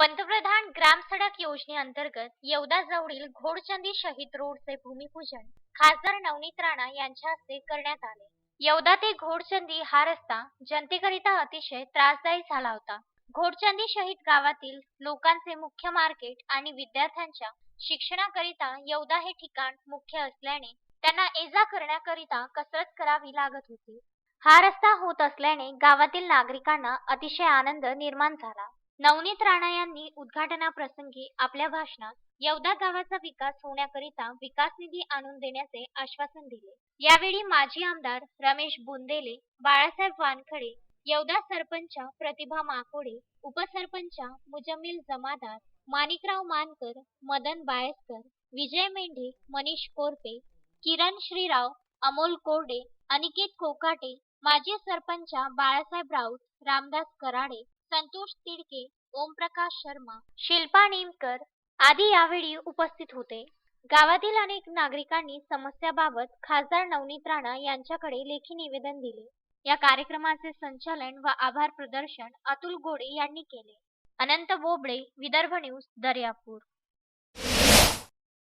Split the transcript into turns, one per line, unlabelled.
पंतप्रधान ग्राम सडक योजनेअंतर्गत येवदा जवळील घोडचंदी शहीद रोडचे भूमिपूजन खासदार नवनीत राणा यांच्या हस्ते करण्यात आले. येवदा ते घोडचंदी हा रस्ता जनतेकरिता अतिशय त्रासदायी झाला होता. घोडचंदी शहीद गावातील लोकांचे मुख्य मार्केट आणि विद्यार्थ्यांच्या शिक्षणाकरिता येवदा हे ठिकाण मुख्य असल्याने त्यांना ये जा करण्याकरिता कसरत करावी लागत होती. हा रस्ता होत असल्याने गावातील नागरिकांना अतिशय आनंद निर्माण झाला. नवनीत राणा यांनी उद्घाटनाप्रसंगी आपल्या भाषणात येवदा गावाचा विकास होण्याकरिता विकास निधी आणून देण्याचे आश्वासन दिले. यावेळी माजी आमदार रमेश बुंदेले बाळासाहेब वानखडे येवदा सरपंच प्रतिभा माकोडे उपसरपंच मुजमिल जमादार माणिकराव मानकर मदन बायस्कर विजय मेंढे मनीष कोरपे किरण श्रीराव अमोल कोरडे अनिकेत कोकाटे माजी सरपंच बाळासाहेब राऊत रामदास कराडे संतोष तिडके ओमप्रकाश शर्मा शिल्पा नेमकर आदी यावेळी उपस्थित होते. गावातील अनेक नागरिकांनी समस्याबाबत खासदार नवनीत राणा यांच्याकडे लेखी निवेदन दिले. या कार्यक्रमाचे संचालन व आभार प्रदर्शन अतुल गोडे यांनी केले. अनंत बोबडे विदर्भ न्यूज दर्यापूर.